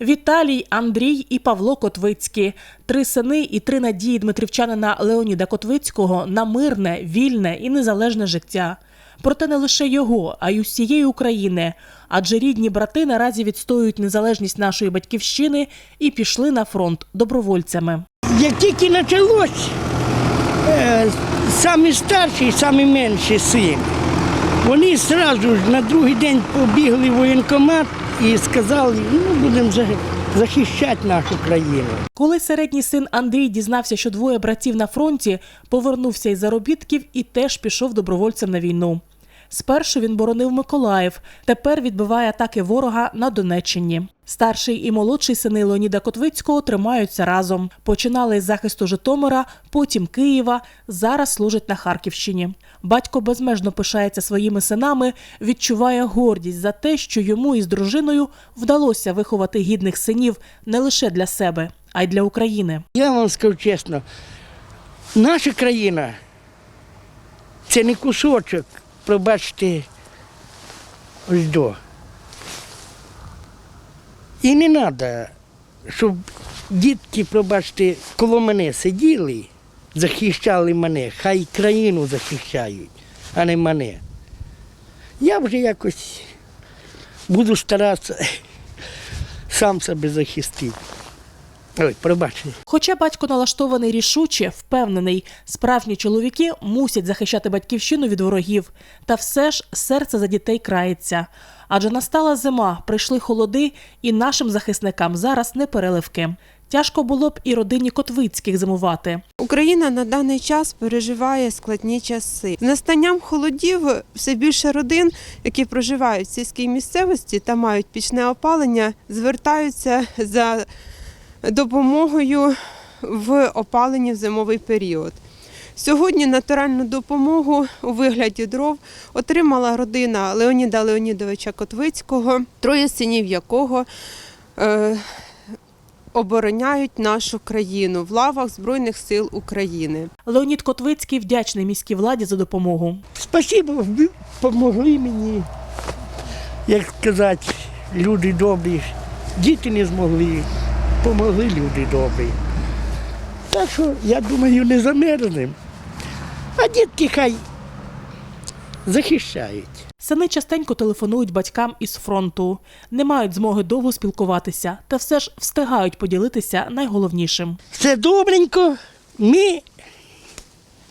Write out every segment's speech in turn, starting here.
Віталій, Андрій і Павло Котвицькі три сини і три надії дмитрівчанина Леоніда Котвицького на мирне, вільне і незалежне життя. Проте не лише його, а й усієї України. Адже рідні брати наразі відстоюють незалежність нашої батьківщини і пішли на фронт добровольцями. Як тільки почалось, е, самі старші, самі менші син, вони одразу ж на другий день побігли в воєнкомат і сказали, ну будемо за- захищати нашу країну. Коли середній син Андрій дізнався, що двоє братів на фронті, повернувся із заробітків і теж пішов добровольцем на війну. Спершу він боронив Миколаїв, тепер відбиває атаки ворога на Донеччині. Старший і молодший сини Леоніда Котвицького тримаються разом. Починали із захисту Житомира, потім Києва. Зараз служать на Харківщині. Батько безмежно пишається своїми синами, відчуває гордість за те, що йому із дружиною вдалося виховати гідних синів не лише для себе, а й для України. Я вам скажу чесно, наша країна це не кусочок, пробачте, ось до. І не треба, щоб дітки, пробачте, коло мене сиділи, захищали мене, хай країну захищають, а не мене. Я вже якось буду старатися сам себе захистити. Ой, пробачте. Хоча батько налаштований рішуче, впевнений, справжні чоловіки мусять захищати батьківщину від ворогів. Та все ж серце за дітей крається. Адже настала зима, прийшли холоди, і нашим захисникам зараз не переливки. Тяжко було б і родині Котвицьких зимувати. Україна на даний час переживає складні часи. З настанням холодів все більше родин, які проживають в сільській місцевості та мають пічне опалення, звертаються за допомогою в опаленні в зимовий період. Сьогодні натуральну допомогу у вигляді дров отримала родина Леоніда Леонідовича Котвицького, троє синів якого е, обороняють нашу країну в лавах Збройних сил України. Леонід Котвицький вдячний міській владі за допомогу. Спасибо, ви допомогли мені, як сказати, люди добрі. Діти не змогли, допомогли люди добрі. Так що, я думаю, не замерзнемо. А дітки хай захищають. Сини частенько телефонують батькам із фронту, не мають змоги довго спілкуватися, та все ж встигають поділитися найголовнішим. Все добренько, ми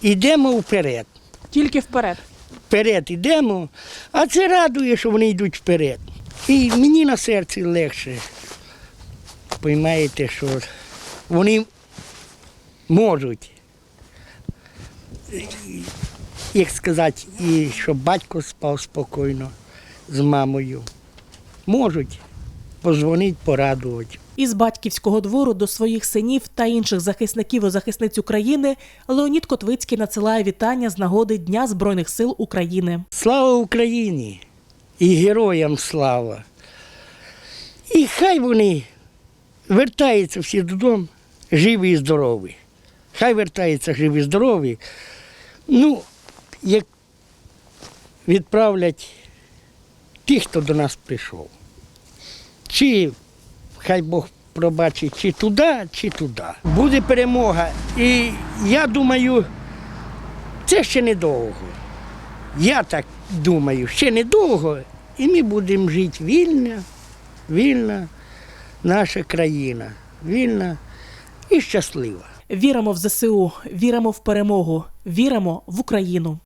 йдемо вперед. Тільки вперед. Вперед йдемо, а це радує, що вони йдуть вперед. І мені на серці легше. Поймаєте, що вони можуть, як сказати, і щоб батько спав спокійно з мамою. Можуть позвонити, порадувати. Із батьківського двору до своїх синів та інших захисників і захисниць України Леонід Котвицький надсилає вітання з нагоди Дня Збройних сил України. Слава Україні і героям слава. І хай вони вертаються всі додому живі і здорові. Хай вертаються живі і здорові. Ну, як відправлять тих, хто до нас прийшов. Чи хай Бог пробачить, чи туди, чи туди. Буде перемога. І я думаю, це ще недовго. Я так думаю, ще недовго, і ми будемо жити вільно, вільна наша країна, вільна і щаслива. Віримо в ЗСУ, віримо в перемогу, віримо в Україну.